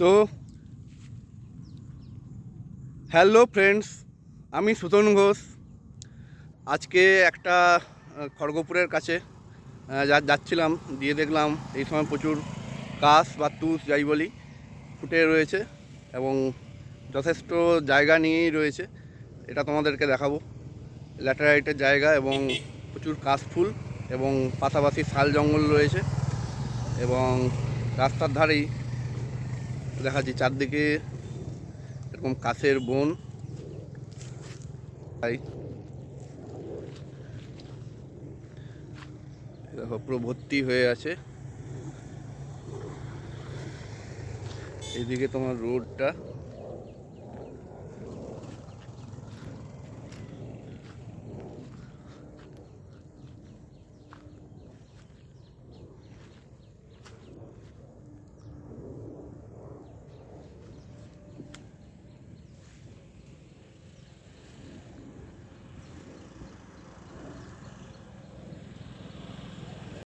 তো hello friends আমি সুতন ঘোষ। আজকে একটা খড়গপুরের কাছে যা, যাচ্ছিলাম, দিয়ে দেখলাম এই সময় প্রচুর কাশ বা তুষ, যাই বলি, ফুটে রয়েছে এবং যথেষ্ট জায়গা নিয়েই রয়েছে। এটা তোমাদেরকে দেখাবো। ল্যাটারাইটের জায়গা এবং প্রচুর কাশফুল এবং পাশাপাশি শাল জঙ্গল রয়েছে এবং রাস্তার ধারেই দেখাচ্ছি চারদিকে এরকম কাছের বন। তাই দেখো পুরো ভর্তি হয়ে আছে। এদিকে তোমার রোডটা।